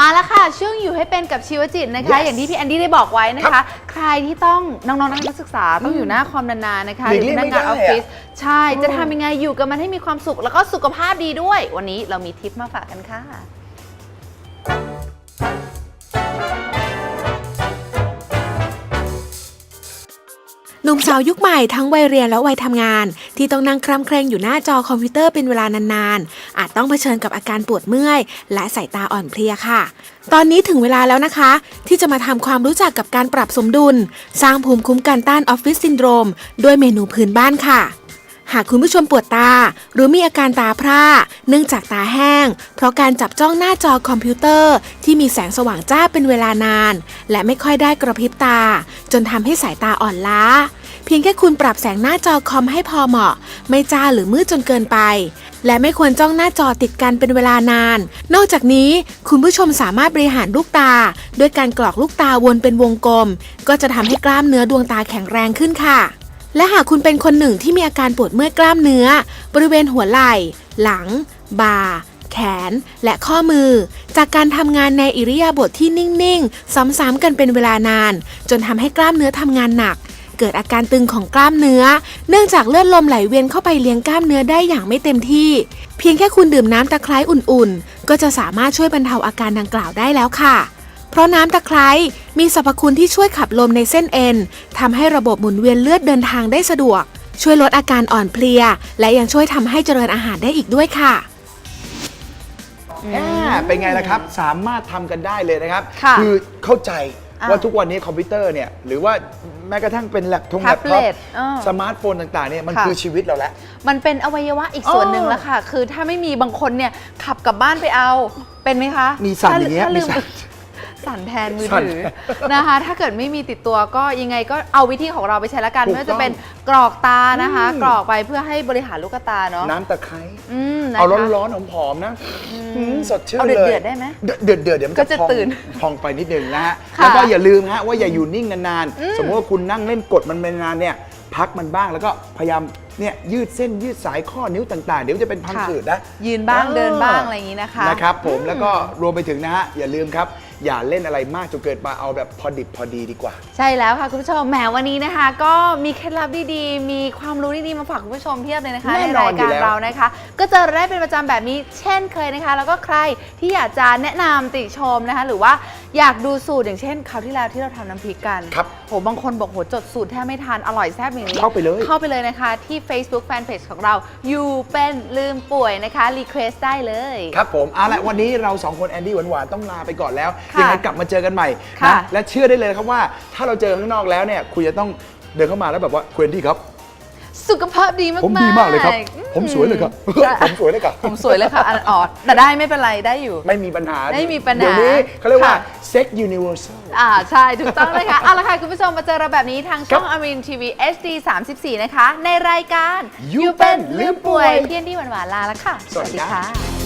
มาแล้วค่ะช่วงอยู่ให้เป็นกับชีวจิตนะคะ Yes อย่างที่พี่แอนดี้ได้บอกไว้นะคะ ใครที่ต้องน้องๆนักศึกษาต้องอยู่หน้าคอมนานๆนะคะหลีกเลี่ยงพนัไม่งานได้ออฟฟิศอะใช่จะทำยังไงอยู่กับมันให้มีความสุขแล้วก็สุขภาพดีด้วย วันนี้เรามีทิปมาฝากกันค่ะ นุ่มสาวยุคใหม่ทั้งวัยเรียนและวัยทำงาน ที่ต้องนั่งคร่ำเคร่งอยู่หน้าจอคอมพิวเตอร์เป็นเวลานานๆ อาจต้องเผชิญกับอาการปวดเมื่อย และสายตาอ่อนเพลียค่ะ ตอนนี้ถึงเวลาแล้วนะคะ ที่จะมาทำความรู้จักกับการปรับสมดุล สร้างภูมิคุ้มกันต้านออฟฟิศซินโดรมด้วยเมนูพื้นบ้านค่ะ หากคุณผู้ชมปวดตา หรือมีอาการตาพร่า เนื่องจากตาแห้ง เพราะการจับจ้องหน้าจอคอมพิวเตอร์ ที่มีแสงสว่างจ้าเป็นเวลานาน และไม่ค่อยได้กระพริบตา จนทำให้สายตาอ่อนล้า พียงแค่คุณปรับแสงหน้าจอคอมให้พอเหมาะ ไม่จ้าหรือมืดจนเกินไป และไม่ควรจ้องหน้าจอติดกันเป็นเวลานาน นอกจากนี้คุณผู้ชมสามารถบริหารลูกตา ด้วยการกรอกลูกตาวนเป็นวงกลม ก็จะทำให้กล้ามเนื้อดวงตาแข็งแรงขึ้นค่ะ และหากคุณเป็นคนหนึ่งที่มีอาการปวดเมื่อยกล้ามเนื้อ บริเวณหัวไหล่ หลัง บ่าแขน และข้อมือ จากการทำงานในอิริยาบถที่นิ่ง ๆ ซ้ำๆกันเป็นเวลานาน จนทำให้กล้ามเนื้อทำงานหนัก เกิดอาการตึงของกล้ามเนื้อ เนื่องจากเลือดลมไหลเวียนเข้าไปเลี้ยงกล้ามเนื้อได้อย่างไม่เต็มที่ เพียงแค่คุณดื่มน้ำตะไคร้อุ่นๆ ก็จะสามารถช่วยบรรเทาอาการดังกล่าวได้แล้วค่ะ เพราะน้ำตะไคร้มีสรรพคุณที่ช่วยขับลมในเส้นเอ็นทำให้ระบบหมุนเวียนเลือดเดินทางได้สะดวก ช่วยลดอาการอ่อนเพลีย และยังช่วยทำให้เจริญอาหารได้อีกด้วยค่ะอ่าเป็นไงล่ะครับ สามารถทำกันได้เลยนะครับ ค่ะอเข้าใจอะ ว่าทุกวันนี้คอมพิวเตอร์เนี่ยหรือว่าแม้กระทั่งเป็นแล็ปทงแล็ปท็อป Tablet เออสมาร์ทโฟนต่างๆเนี่ยมันค่ะคือชีวิตเราแล้วมันเป็นอวัยวะอีกส่วนหนึ่งอ๋อแล้วค่ะ คือถ้าไม่มีบางคนเนี่ยขับกลับบ้านไปเอาเป็นไหมคะ มีสั่นถ้อย่างเงี้ยถ้าลืมมีสั่น สั่นแทนมือสั่นถือนะคะ ถ้าเกิดไม่มีติดตัวก็ยังไงก็เอาวิธีของเราไปใช้ละกันถูกไม่ว่าจะเป็นกรอกตานะคะอืมกรอกไปเพื่อให้บริหารลูกตาเนาะน้ำตะไคร้อืมนะคะเอาร้อนๆหอมๆนะหืมสดชื่นเอาเลยเดือดๆได้ไหมเดือดเดือดเดือดเดี๋ยวมันก็จะจะพองตื่นพองไปนิดนึงนะฮะค่ะแล้วก็อย่าลืมฮะว่าอย่าอยู่นิ่งนานๆ สมมติว่าคุณนั่งเล่นกดมันเป็นนานเนี่ยพักมันบ้างแล้วก็พยายามเนี่ยยืดเส้นยืดสายข้อนิ้วต่างๆ เดี๋ยวจะเป็นพังค่ะผืดนะยืนบ้างเออเดินบ้างอะไรอย่างนี้นะคะนะครับผมแล้วก็รวมไปถึงนะฮะอย่าลืมครับ อย่าเล่นอะไรมากจนเกินไปเอาแบบพอดิบพอดีดีกว่า ใช่แล้วค่ะคุณผู้ชมแหมวันนี้นะคะ ก็มีเคล็ดลับดีๆ มีความรู้ดีๆมาฝากคุณผู้ชมเพียบเลยนะคะแน่ในนอรานยอยู่การแล้ว เรานะคะ ก็เจอได้เป็นประจำแบบนี้เช่นเคยนะคะ แล้วก็ใครที่อยากจะแนะนำติชมนะคะ หรือว่า อยากดูสูตรอย่างเช่นคราวที่แล้วที่เราทำน้ำพริกกันครับโหบางคนบอกโหจดสูตรแทบไม่ทันอร่อยแซ่บอย่างนี้เข้าไปเลย เข้าไปเลยนะคะ ที่ Facebook Fanpage ของเราอยู่เป็นลืมป่วยนะคะรีเควสได้เลย ครับผมเอาละวันนี้เราสองคนแอนดี้หวานๆต้องลาไปก่อนแล้วค่ะยังไงกลับมาเจอกันใหม่ค่ะ นะและเชื่อได้เลยครับว่าถ้าเราเจอข้างนอกแล้วเนี่ยคุณจะต้องเดินเข้ามาแล้วแบบว่าคุณแอนดี้ครับ สุขภาพดีมากๆผมดีมากเลยครับผมสวยเลยครับใช่ผมสวยเลยครับ ผมสวยเลยค่ะอันออดแต่ได้ไม่เป็นไรได้อยู่ ไม่มีปัญหาไม่มีปัญหาเดี๋ยวนี้เขาเรียกว่าค่ะ sex universal อ่าใช่ถูกต้องเลยค่ะเอาละค่ะ คุณผู้ชมมาเจอเราแบบนี้ทางช่องอมรินทีวี HD 34 นะคะ ในรายการ You เป็นลืมป่วย เพี้ยนที่หวานๆลาแล้วค่ะ สวัสดีครับค่ะ